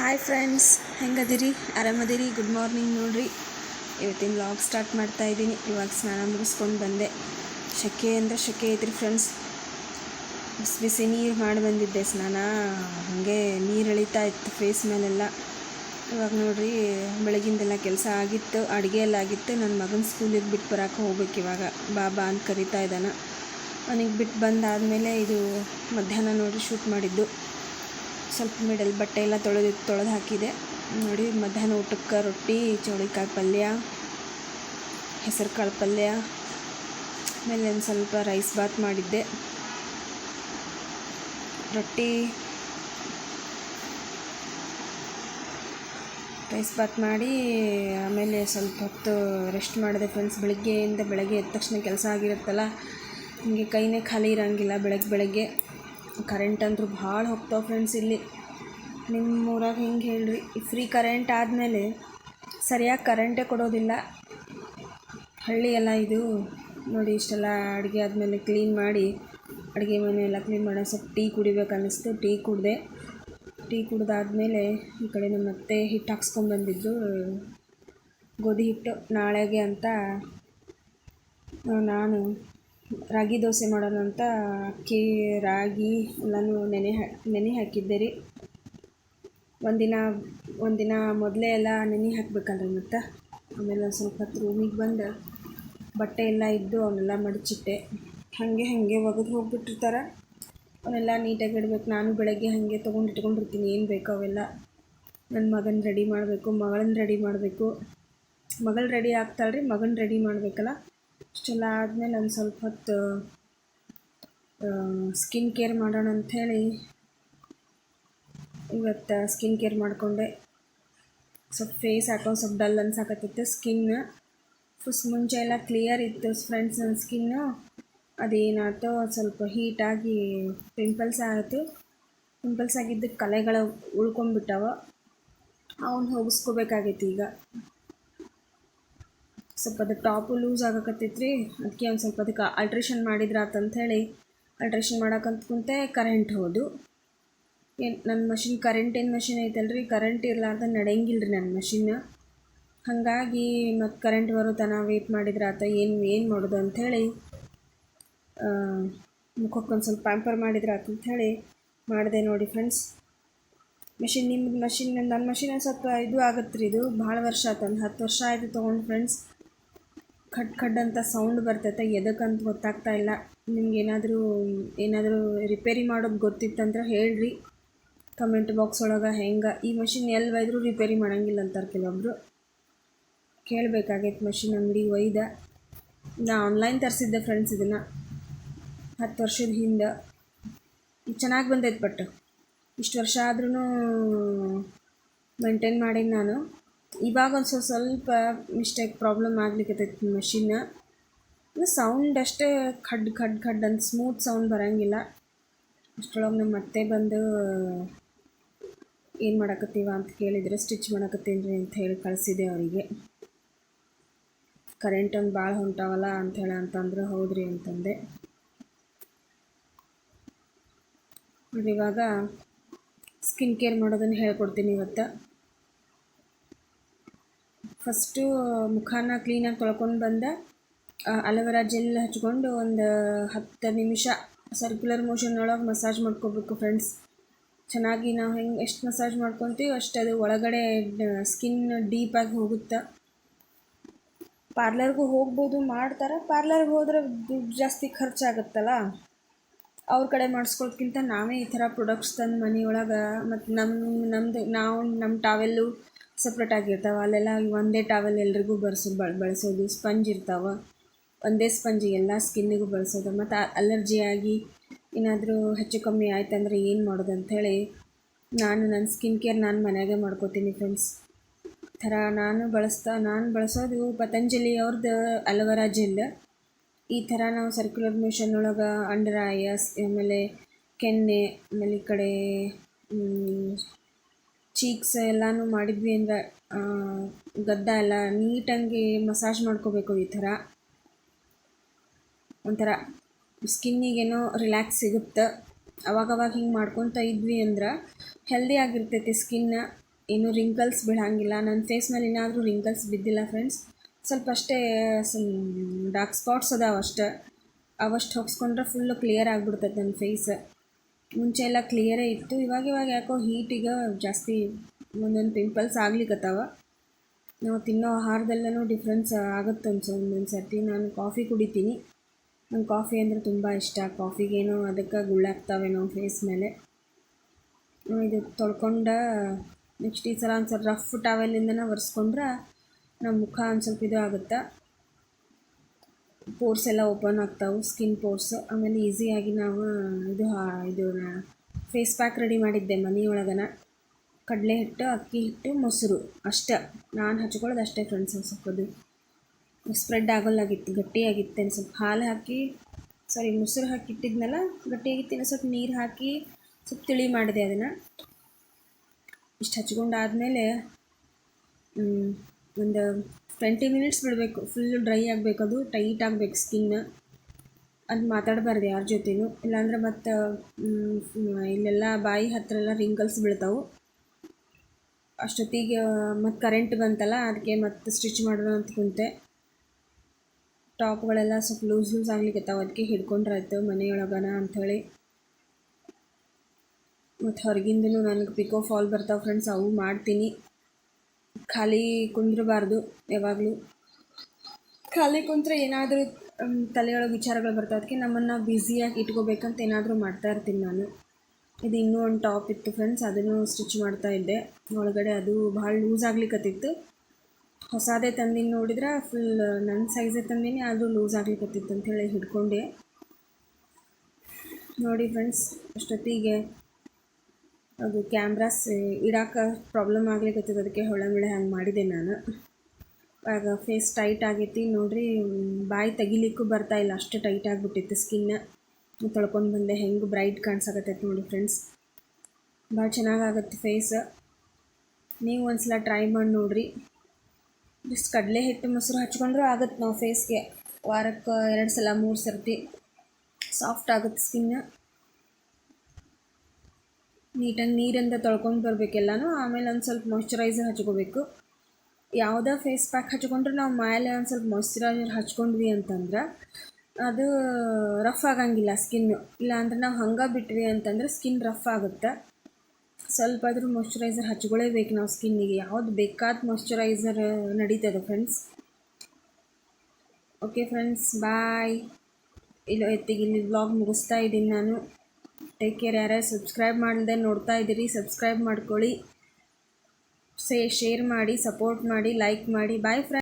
Hi friends ಹೆಂಗದಿರಿ? ಆರಾಮದಿರಿ? Good morning ನೋಡ್ರಿ. ಇವತ್ತಿನ ವ್ಲಾಗ್ ಸ್ಟಾರ್ಟ್ ಮಾಡ್ತಾ ಇದ್ದೀನಿ. ಇವಾಗ ಸ್ನಾನ ಮುಗಿಸ್ಕೊಂಡು ಬಂದೆ. ಶೆಕೆ ಅಂದರೆ ಶೆಕೆ ಐತ್ರಿ ಫ್ರೆಂಡ್ಸ್ ಬಿಸಿ ಬಿಸಿ ನೀರು ಮಾಡಿ ಬಂದಿದ್ದೆ ಸ್ನಾನ. ಹಾಗೆ ನೀರು ಎಳಿತಾ ಇತ್ತು ಫೇಸ್ ಮೇಲೆಲ್ಲ. ಇವಾಗ ನೋಡ್ರಿ, ಬೆಳಗಿಂದೆಲ್ಲ ಕೆಲಸ ಆಗಿತ್ತು, ಅಡುಗೆ ಎಲ್ಲ ಆಗಿತ್ತು. ನನ್ನ ಮಗನ ಸ್ಕೂಲಿಗೆ ಬಿಟ್ಟು ಬರೋಕೆ ಹೋಗ್ಬೇಕು ಇವಾಗ. ಬಾಬಾ ಅಂತ ಕರಿತಾ ಇದ್ದಾನೆ. ಅವನಿಗೆ ಬಿಟ್ಟು ಬಂದಾದಮೇಲೆ ಇದು ಮಧ್ಯಾಹ್ನ ನೋಡ್ರಿ ಶೂಟ್ ಮಾಡಿದ್ದು. ಸ್ವಲ್ಪ ಮಿಡಲ್ ಬಟ್ಟೆ ಎಲ್ಲ ತೊಳೆದು ತೊಳೆದು ಹಾಕಿದೆ. ನೋಡಿ, ಮಧ್ಯಾಹ್ನ ಊಟಕ್ಕೆ ರೊಟ್ಟಿ ಚೌಳಿಕಾಯಿ ಪಲ್ಯ ಹೆಸರು ಕಾಳು ಪಲ್ಯ, ಆಮೇಲೆ ಒಂದು ಸ್ವಲ್ಪ ರೈಸ್ ಬಾತ್ ಮಾಡಿದ್ದೆ. ರೊಟ್ಟಿ, ರೈಸ್ ಬಾತ್ ಮಾಡಿ, ಆಮೇಲೆ ಸ್ವಲ್ಪ ಹೊತ್ತು ರೆಸ್ಟ್ ಮಾಡಿದೆ ಫ್ರೆಂಡ್ಸ್ ಬೆಳಗ್ಗೆಯಿಂದ. ಬೆಳಗ್ಗೆ ಎದ್ದ ತಕ್ಷಣ ಕೆಲಸ ಆಗಿರುತ್ತಲ್ಲ, ಹಿಂಗೆ ಕೈನೇ ಖಾಲಿ ಇರೋಂಗಿಲ್ಲ ಬೆಳಗ್ಗೆ ಬೆಳಗ್ಗೆ. ಕರೆಂಟ್ ಅಂತೂ ಭಾಳ ಹೋಗ್ತಾವೆ ಫ್ರೆಂಡ್ಸ್ ಇಲ್ಲಿ. ನಿಮ್ಮ ಊರಾಗ ಹಿಂಗೆ ಹೇಳ್ರಿ? ಫ್ರೀ ಕರೆಂಟ್ ಆದಮೇಲೆ ಸರಿಯಾಗಿ ಕರೆಂಟೇ ಕೊಡೋದಿಲ್ಲ. ಹಳ್ಳಿ ಎಲ್ಲ ಇದು ನೋಡಿ, ಇಷ್ಟೆಲ್ಲ ಅಡುಗೆ ಆದಮೇಲೆ ಕ್ಲೀನ್ ಮಾಡಿ, ಅಡುಗೆ ಮನೆ ಎಲ್ಲ ಕ್ಲೀನ್ ಮಾಡೋ ಸ್ವಲ್ಪ ಟೀ ಕುಡಿಬೇಕು ಅನ್ನಿಸ್ತು ಟೀ ಕುಡಿದೆ. ಟೀ ಕುಡ್ದಾದ್ಮೇಲೆ ಈ ಕಡೆ ನಮ್ಮ ಅತ್ತೆ ಹಿಟ್ಟು ಹಾಕ್ಸ್ಕೊಂಬಂದಿದ್ದು ಗೋಧಿ ಹಿಟ್ಟು. ನಾಳೆಗೆ ಅಂತ, ನಾನು ರಾಗಿ ದೋಸೆ ಮಾಡೋಣ ಅಂತ ಅಕ್ಕಿ, ರಾಗಿ ಎಲ್ಲನೂ ನೆನೆ ಹಾ, ನೆನೆ ಹಾಕಿದ್ದೆ ರೀ. ಒಂದಿನ ಒಂದಿನ ಮೊದಲೇ ಎಲ್ಲ ನೆನೆ ಹಾಕ್ಬೇಕಲ್ರಿ ಮತ್ತು? ಆಮೇಲೆ ಒಂದು ಸ್ವಲ್ಪ ಹೊತ್ತು ರೂಮಿಗೆ ಬಂದು ಬಟ್ಟೆ ಎಲ್ಲ ಇದ್ದು ಅವನ್ನೆಲ್ಲ ಮಡಚಿಟ್ಟೆ. ಹಾಗೆ ಹಾಗೆ ಒಗೆದು ಹೋಗ್ಬಿಟ್ಟಿರ್ತಾರೆ. ಅವನ್ನೆಲ್ಲ ನೀಟಾಗಿ ಇಡ್ಬೇಕು. ನಾನು ಬೆಳಗ್ಗೆ ಹಾಗೆ ತೊಗೊಂಡು ಇಟ್ಕೊಂಡಿರ್ತೀನಿ. ಏನು ಬೇಕೋ ಅವೆಲ್ಲ. ನನ್ನ ಮಗನ ರೆಡಿ ಮಾಡಬೇಕು ಮಗಳನ್ನ ರೆಡಿ ಮಾಡಬೇಕು. ಮಗಳು ರೆಡಿ ಆಗ್ತಾಳೆ ರೀ ಮಗನ ರೆಡಿ ಮಾಡಬೇಕಲ್ಲ? ಇಷ್ಟೆಲ್ಲ ಆದಮೇಲೆ ಒಂದು ಸ್ವಲ್ಪ ಹೊತ್ತು ಸ್ಕಿನ್ ಕೇರ್ ಮಾಡೋಣ ಅಂಥೇಳಿ ಇವತ್ತು ಸ್ಕಿನ್ ಕೇರ್ ಮಾಡಿಕೊಂಡೆ. ಸ್ವಲ್ಪ ಫೇಸ್ ಹಾಕೊಂಡು ಸ್ವಲ್ಪ ಡಲ್ ಅನ್ಸಾಕತ್ತಿತ್ತು ಸ್ಕಿನ್ ಫಸ್ಟ್ ಮುಂಚೆ ಎಲ್ಲ ಕ್ಲಿಯರ್ ಇತ್ತು ಫ್ರೆಂಡ್ಸ್ ನನ್ನ ಸ್ಕಿನ್ನು ಅದೇನಾಯ್ತೋ ಸ್ವಲ್ಪ ಹೀಟಾಗಿ ಪಿಂಪಲ್ಸ್ ಆಯಿತು. ಪಿಂಪಲ್ಸ್ ಆಗಿದ್ದಕ್ಕೆ ಕಲೆಗಳು ಉಳ್ಕೊಂಡ್ಬಿಟ್ಟವ. ಅವನ್ನ ಹೋಗಿಸ್ಕೋಬೇಕಾಗೈತಿ ಈಗ. ಸ್ವಲ್ಪ ಅದು ಟಾಪು ಲೂಸ್ ಆಗಕತ್ತೈತ್ರಿ. ಅದಕ್ಕೆ ಒಂದು ಸ್ವಲ್ಪ ಅದಕ್ಕೆ ಅಲ್ಟ್ರೇಷನ್ ಹೇಳಿ ಅಲ್ಟ್ರೇಷನ್ ಮಾಡಕ್ಕಂತ ಕುಂತೆ ಕರೆಂಟ್ ಹೋದು. ಏನು ನನ್ನ ಮಷಿನ್ ಕರೆಂಟಿನ ಮಷಿನ್ ಐತಲ್ರಿ? ಕರೆಂಟ್ ಇರಲಾರ್ದ ನಡೆಯಂಗಿಲ್ಲ ರೀ ನನ್ನ ಮಷಿನ್ ಹಾಗಾಗಿ ಮತ್ತು ಕರೆಂಟ್ ಬರೋ ವೇಟ್ ಆತ ಏನು ಏನು ಮಾಡೋದು ಅಂಥೇಳಿ ಮುಖಕ್ಕೆ ಒಂದು ಸ್ವಲ್ಪ ಪ್ಯಾಂಪರ್ ಅಂತ ಹೇಳಿ ಮಾಡಿದೆ ನೋಡಿ ಫ್ರೆಂಡ್ಸ್ ಮೆಷಿನ್ ನಿಮ್ಮದು ಮಷಿನ್ ನನ್ನ ಮಷಿನ್ ಸ್ವಲ್ಪ ಇದು ಆಗತ್ತೆ ರೀ ಇದು. ಭಾಳ ವರ್ಷ ಆಯ್ತು ಒಂದು ಹತ್ತು ವರ್ಷ ಆಯಿತು ತೊಗೊಂಡು ಫ್ರೆಂಡ್ಸ್ ಖಡ್ ಖಡ್ ಅಂತ ಸೌಂಡ್ ಬರ್ತೈತೆ ಎದಕ್ಕಂತ ಗೊತ್ತಾಗ್ತಾ ಇಲ್ಲ. ನಿಮ್ಗೆ ಏನಾದರೂ ಏನಾದರೂ ರಿಪೇರಿ ಮಾಡೋದು ಗೊತ್ತಿತ್ತಂದ್ರೆ ಹೇಳ್ರಿ. ಕಮೆಂಟ್ ಬಾಕ್ಸ್ ಒಳಗೆ ಹೆಂಗೆ, ಈ ಮಷಿನ್ ಎಲ್ಲಿ ಒಯ್ದರೂ ರಿಪೇರಿ ಮಾಡೋಂಗಿಲ್ಲ ಅಂತಾರೆ ಕೆಲವೊಬ್ರು. ಕೇಳಬೇಕಾಗೈತೆ ಮಷಿನ್ ಅಂಗಡಿ ಒಯ್ದ. ನಾ ಆನ್ಲೈನ್ ತರಿಸಿದ್ದೆ ಫ್ರೆಂಡ್ಸ್ ಇದನ್ನು, ಹತ್ತು ವರ್ಷದ ಹಿಂದೆ. ಚೆನ್ನಾಗಿ ಬಂದೈತೆ ಬಟ್ ಇಷ್ಟು ವರ್ಷ ಆದ್ರೂ ಮೇಂಟೈನ್ ಮಾಡೀನಿ ನಾನು. ಇವಾಗ ಒಂದು ಸ್ವಲ್ಪ ಸ್ವಲ್ಪ ಮಿಸ್ಟೇಕ್ ಪ್ರಾಬ್ಲಮ್ ಆಗ್ಲಿಕ್ಕತ್ತೈತಿ ಮಷಿನ್ನ ಸೌಂಡ್ ಅಷ್ಟೇ ಖಡ್ ಖಡ್ ಖಡ್ ಅಂತ ಸ್ಮೂತ್ ಸೌಂಡ್ ಬರೋಂಗಿಲ್ಲ. ಅಷ್ಟರೊಳಗೆ ನಮ್ಮ ಅತ್ತೆ ಬಂದು, ಏನು ಮಾಡಕತ್ತೀವ? ಅಂತ ಕೇಳಿದರೆ, ಸ್ಟಿಚ್ ಮಾಡಕತ್ತೀನಿ ಅಂತ ಹೇಳಿ ಕಳಿಸಿದೆ ಅವರಿಗೆ. ಕರೆಂಟ್ ಒಂದು ಭಾಳ ಹೊಂಟಾವಲ್ಲ ಅಂಥೇಳಿ ಅಂತಂದ್ರೆ, ಹೌದ್ರಿ ಅಂತಂದೆ. ಇವಾಗ ಸ್ಕಿನ್ ಕೇರ್ ಮಾಡೋದನ್ನು ಹೇಳ್ಕೊಡ್ತೀನಿ ಇವತ್ತು. ಫಸ್ಟು ಮುಖಾನ ಕ್ಲೀನಾಗಿ ತೊಳ್ಕೊಂಡು ಬಂದ. ಅಲೋವೆರಾ ಜೆಲ್ ಹಚ್ಕೊಂಡು ಒಂದು ಹತ್ತು ನಿಮಿಷ ಸರ್ಕ್ಯುಲರ್ ಮೋಷನ್ ಒಳಗೆ ಮಸಾಜ್ ಮಾಡ್ಕೋಬೇಕು ಫ್ರೆಂಡ್ಸ್ ಚೆನ್ನಾಗಿ ನಾವು ಹೆಂಗೆ ಎಷ್ಟು ಮಸಾಜ್ ಮಾಡ್ಕೊತೀವಿ ಅಷ್ಟು ಅದು ಒಳಗಡೆ ಸ್ಕಿನ್ ಡೀಪಾಗಿ ಹೋಗುತ್ತೆ. ಪಾರ್ಲರ್ಗೂ ಹೋಗ್ಬೋದು ಮಾಡ್ತಾರೆ. ಪಾರ್ಲರ್ಗೆ ಹೋದ್ರೆ ದುಡ್ಡು ಜಾಸ್ತಿ ಖರ್ಚಾಗುತ್ತಲ್ಲ. ಅವ್ರ ಕಡೆ ಮಾಡಿಸ್ಕೊಳ್ಕಿಂತ ನಾವೇ ಈ ಥರ ಪ್ರಾಡಕ್ಟ್ಸ್ ತಂದು ಮನೆಯೊಳಗೆ ಮತ್ತು ನಮ್ಮ ನಮ್ಮದು ನಾವು ನಮ್ಮ ಟಾವೆಲ್ಲು ಸಪ್ರೇಟ್ ಆಗಿರ್ತಾವೆ. ಅಲ್ಲೆಲ್ಲ ಒಂದೇ ಟಾವೆಲ್ ಎಲ್ರಿಗೂ ಬರ್ಸೋ ಬಳ ಬಳಸೋದು. ಸ್ಪಂಜ್ ಇರ್ತಾವೆ. ಒಂದೇ ಸ್ಪಂಜ್ ಎಲ್ಲ ಸ್ಕಿನ್ನಿಗೂ ಬಳಸೋದು ಮತ್ತು ಅಲರ್ಜಿ ಆಗಿ ಏನಾದರೂ ಹೆಚ್ಚು ಕಮ್ಮಿ ಆಯ್ತಂದ್ರೆ ಏನು ಮಾಡೋದು ಅಂಥೇಳಿ ನಾನು ನನ್ನ ಸ್ಕಿನ್ ಕೇರ್ ನಾನು ಮನೆಯಾಗೆ ಮಾಡ್ಕೋತೀನಿ ಫ್ರೆಂಡ್ಸ್ ಥರ ನಾನು ಬಳಸ್ತಾ ನಾನು ಬಳಸೋದು ಪತಂಜಲಿ ಅವ್ರದ್ದು ಅಲವರ ಜೆಲ್ ಈ ಥರ ನಾವು ಸರ್ಕ್ಯುಲರ್ ಮೋಷನ್ ಒಳಗೆ ಅಂಡರ್ ಐಯಸ್ ಆಮೇಲೆ ಕೆನ್ನೆ, ಆಮೇಲೆ ಈ ಕಡೆ ಚೀಕ್ಸ್ ಎಲ್ಲಾನು ಮಾಡಿದ್ವಿ ಅಂದರೆ ಗದ್ದ ಎಲ್ಲ ನೀಟಾಗಿ ಮಸಾಜ್ ಮಾಡ್ಕೋಬೇಕು ಈ ಥರ. ಒಂಥರ ಸ್ಕಿನ್ನಿಗೇನೋ ರಿಲ್ಯಾಕ್ಸ್ ಸಿಗುತ್ತೆ. ಅವಾಗವಾಗ ಹಿಂಗೆ ಮಾಡ್ಕೊತ ಇದ್ವಿ ಅಂದ್ರೆ ಹೆಲ್ದಿ ಆಗಿರ್ತೈತಿ ಸ್ಕಿನ್ನ ಏನು ರಿಂಕಲ್ಸ್ ಬೀಳಂಗಿಲ್ಲ. ನನ್ನ ಫೇಸ್ ಮೇಲೆ ಏನಾದರೂ ರಿಂಕಲ್ಸ್ ಬಿದ್ದಿಲ್ಲ ಫ್ರೆಂಡ್ಸ್ ಸ್ವಲ್ಪ ಅಷ್ಟೇ ಡಾರ್ಕ್ ಸ್ಪಾಟ್ಸ್ ಅದಾವೆ ಅಷ್ಟೇ. ಅವಷ್ಟು ಹೊಗ್ಸ್ಕೊಂಡ್ರೆ ಫುಲ್ಲು ಕ್ಲಿಯರ್ ಆಗಿಬಿಡ್ತೈತೆ ನನ್ನ ಫೇಸ್ ಮುಂಚೆ ಎಲ್ಲ ಕ್ಲಿಯರೇ ಇತ್ತು. ಇವಾಗ ಇವಾಗ ಯಾಕೋ ಹೀಟಿಗೆ ಜಾಸ್ತಿ ಒಂದೊಂದು ಪಿಂಪಲ್ಸ್ ಆಗ್ಲಿಕ್ಕತ್ತಾವ ನಾವು ತಿನ್ನೋ ಆಹಾರದಲ್ಲೂ ಡಿಫ್ರೆನ್ಸ್ ಆಗುತ್ತೆ ಅನ್ಸೋ ಒಂದೊಂದು ಸರ್ತಿ ನಾನು ಕಾಫಿ ಕುಡಿತೀನಿ. ನಂಗೆ ಕಾಫಿ ಅಂದರೆ ತುಂಬ ಇಷ್ಟ. ಕಾಫಿಗೇನೋ ಅದಕ್ಕೆ ಗುಳ್ಳಾಗ್ತಾವೇನೋ ಫೇಸ್ ಮೇಲೆ. ಇದು ತೊಳ್ಕೊಂಡ ನೆಕ್ಸ್ಟ್ ಈ ಸಲ ಒಂದು ಸ್ವಲ್ಪ ರಫ್ ಟಾವೆಲಿಂದನೇ ಒರೆಸ್ಕೊಂಡ್ರೆ ನಮ್ಮ ಮುಖ ಒಂದು ಸ್ವಲ್ಪ ಇದು ಆಗುತ್ತೆ? ಪೋರ್ಸ್ ಎಲ್ಲ ಓಪನ್ ಆಗ್ತಾವೆ, ಸ್ಕಿನ್ ಪೋರ್ಸ್. ಆಮೇಲೆ ಈಸಿಯಾಗಿ ನಾವು ಇದು ಇದು ಫೇಸ್ ಪ್ಯಾಕ್ ರೆಡಿ ಮಾಡಿದ್ದೆ ಮನೆಯೊಳಗನ ಕಡಲೆ ಹಿಟ್ಟು, ಅಕ್ಕಿ ಹಿಟ್ಟು, ಮೊಸರು ಅಷ್ಟೇ. ನಾನು ಹಚ್ಕೊಳ್ಳೋದು ಅಷ್ಟೇ ಫ್ರೆಂಡ್ಸ್ ಸ್ವಲ್ಪ ಸ್ಪ್ರೆಡ್ ಆಗೋಲ್ಲಾಗಿತ್ತು, ಗಟ್ಟಿಯಾಗಿತ್ತು ಸ್ವಲ್ಪ ಹಾಲು ಹಾಕಿ ಸಾರಿ ಮೊಸರು ಹಾಕಿ ಇಟ್ಟಿದ್ನಲ್ಲ, ಗಟ್ಟಿಯಾಗಿತ್ತು. ಇನ್ನು ಸ್ವಲ್ಪ ನೀರು ಹಾಕಿ ಸ್ವಲ್ಪ ತಿಳಿ ಮಾಡಿದೆ ಅದನ್ನು. ಇಷ್ಟು ಹಚ್ಕೊಂಡಾದಮೇಲೆ ಒಂದು ಟ್ವೆಂಟಿ ಮಿನಿಟ್ಸ್ ಬಿಡಬೇಕು. ಫುಲ್ ಡ್ರೈ ಆಗಬೇಕು ಅದು ಟೈಟ್ ಆಗಬೇಕು ಸ್ಕಿನ್ ಅದು ಮಾತಾಡಬಾರ್ದು ಯಾರ ಜೊತೆನೂ. ಇಲ್ಲಾಂದ್ರೆ ಮತ್ತು ಇಲ್ಲೆಲ್ಲ ಬಾಯಿ ಹತ್ರ ಎಲ್ಲ ರಿಂಗಲ್ಸ್ ಬೀಳ್ತಾವೆ. ಅಷ್ಟೊತ್ತಿಗೆ, ಮತ್ತು ಕರೆಂಟ್ ಬಂತಲ್ಲ ಅದಕ್ಕೆ ಮತ್ತೆ ಸ್ಟಿಚ್ ಮಾಡೋಣ ಅಂತ ಕುಂತೆ. ಟಾಪ್ಗಳೆಲ್ಲ ಸ್ವಲ್ಪ ಲೂಸ್ ಲೂಸ್ ಆಗ್ಲಿಕ್ಕತ್ತಾವ ಅದಕ್ಕೆ ಹಿಡ್ಕೊಂಡ್ರಾಯ್ತು ಮನೆಯೊಳಗನ ಅಂಥೇಳಿ ಮತ್ತು ಹೊರಗಿಂದನೂ ನನಗೆ ಪಿಕೋ ಫಾಲ್ ಬರ್ತಾವೆ ಫ್ರೆಂಡ್ಸ್ ಅವು ಮಾಡ್ತೀನಿ. ಖಾಲಿ ಕುಂದ್ರಬಾರ್ದು ಯಾವಾಗಲೂ. ಖಾಲಿ ಕುಂತ್ರೆ ಏನಾದರೂ ತಲೆಯೊಳಗೆ ವಿಚಾರಗಳು ಬರ್ತವೆ. ಅದಕ್ಕೆ ನಮ್ಮನ್ನು ಬ್ಯುಸಿಯಾಗಿ ಇಟ್ಕೋಬೇಕಂತ ಏನಾದರೂ ಮಾಡ್ತಾ ಇರ್ತೀನಿ ನಾನು. ಇದು ಇನ್ನೂ ಒಂದು ಟಾಪ್ ಇತ್ತು ಫ್ರೆಂಡ್ಸ್, ಅದನ್ನು ಸ್ಟಿಚ್ ಮಾಡ್ತಾ ಇದ್ದೆ. ಒಳಗಡೆ ಅದು ಭಾಳ ಲೂಸ್ ಆಗ್ಲಿಕ್ಕತ್ತಿತ್ತು ಹೊಸದೇ ತಂದಿನ ನೋಡಿದ್ರೆ ಫುಲ್ ನನ್ನ ಸೈಜೇ ತಂದಿನಿ ಆದರೂ ಲೂಸ್ ಆಗ್ಲಿಕ್ಕತ್ತಿತ್ತು ಹೇಳಿ ಹಿಡ್ಕೊಂಡೆ. ನೋಡಿ ಫ್ರೆಂಡ್ಸ್, ಅಷ್ಟೊತ್ತಿಗೆ ಅದು ಕ್ಯಾಮ್ರಾಸ್ ಇಡಾಕ ಪ್ರಾಬ್ಲಮ್ ಆಗ್ಲಿಕ್ಕತ್ತದ ಅದಕ್ಕೆ ಹೊಳಮಿಳೆ ಹಂಗೆ ಮಾಡಿದೆ ನಾನು. ಆಗ ಫೇಸ್ ಟೈಟ್ ಆಗೈತಿ. ನೋಡ್ರಿ ಬಾಯಿ ತೆಗಿಲಿಕ್ಕೂ ಬರ್ತಾ ಇಲ್ಲ. ಅಷ್ಟು ಟೈಟ್ ಆಗಿಬಿಟ್ಟಿತ್ತು ಸ್ಕಿನ್ನ ತೊಳ್ಕೊಂಡು ಬಂದೆ. ಹೆಂಗೆ ಬ್ರೈಟ್ ಕಾಣಿಸಾಕತ್ತೈತೆ ನೋಡಿ ಫ್ರೆಂಡ್ಸ್ ಭಾಳ ಚೆನ್ನಾಗಾಗತ್ತೆ ಫೇಸ್ ನೀವು ಒಂದ್ಸಲ ಟ್ರೈ ಮಾಡಿ ನೋಡ್ರಿ. ಜಸ್ಟ್ ಕಡಲೆ ಹಿಟ್ಟು ಮೊಸರು ಹಚ್ಕೊಂಡ್ರೂ ಆಗುತ್ತೆ ನಾವು ಫೇಸ್ಗೆ ವಾರಕ್ಕೆ ಎರಡು ಸಲ ಮೂರು ಸರ್ತಿ. ಸಾಫ್ಟ್ ಆಗುತ್ತೆ ಸ್ಕಿನ್ನ ನೀಟಾಗಿ ನೀರಿಂದ ತೊಳ್ಕೊಂಡು ಬರಬೇಕೆಲ್ಲನೂ, ಆಮೇಲೆ ಒಂದು ಸ್ವಲ್ಪ ಮಾಯ್ಶ್ಚರೈಸರ್ ಹಚ್ಕೋಬೇಕು. ಯಾವುದೇ ಫೇಸ್ ಪ್ಯಾಕ್ ಹಚ್ಕೊಂಡ್ರೆ ನಾವು ಮೇಲೆ ಒಂದು ಸ್ವಲ್ಪ ಮಾಯ್ಶ್ಚರೈಸರ್ ಹಚ್ಕೊಂಡ್ವಿ ಅಂತಂದ್ರೆ, ಅದು ರಫ್ ಆಗಂಗಿಲ್ಲ ಸ್ಕಿನ್ನು ಇಲ್ಲಾಂದ್ರೆ ನಾವು ಹಂಗೆ ಬಿಟ್ವಿ ಅಂತಂದ್ರೆ ಸ್ಕಿನ್ ರಫ್ ಆಗುತ್ತೆ. ಸ್ವಲ್ಪ ಆದರೂ ಮಾಯ್ಶ್ಚರೈಸರ್ ಹಚ್ಕೊಳ್ಳೇಬೇಕು ನಾವು ಸ್ಕಿನ್ನಿಗೆ ಯಾವುದು ಬೇಕಾದ ಮಾಯ್ಶ್ಚರೈಸರ್ ನಡೀತದೆ ಫ್ರೆಂಡ್ಸ್ ಓಕೆ ಫ್ರೆಂಡ್ಸ್ ಬಾಯ್ ಇಲ್ಲ ಎತ್ತಿಗೆ ಇಲ್ಲಿ ವ್ಲಾಗ್ ಮುಗಿಸ್ತಾ ಇದ್ದೀನಿ ನಾನು. ಟೇಕ್ ಕೇರ್ ಯಾರ್ಯಾರು ಸಬ್ಸ್ಕ್ರೈಬ್ ಮಾಡದೆ ನೋಡ್ತಾ ಇದ್ದೀರಿ ಸಬ್ಸ್ಕ್ರೈಬ್ ಮಾಡ್ಕೊಳ್ಳಿ. ಸೇ ಶೇರ್ ಮಾಡಿ ಸಪೋರ್ಟ್ ಮಾಡಿ ಲೈಕ್ ಮಾಡಿ. Bye friends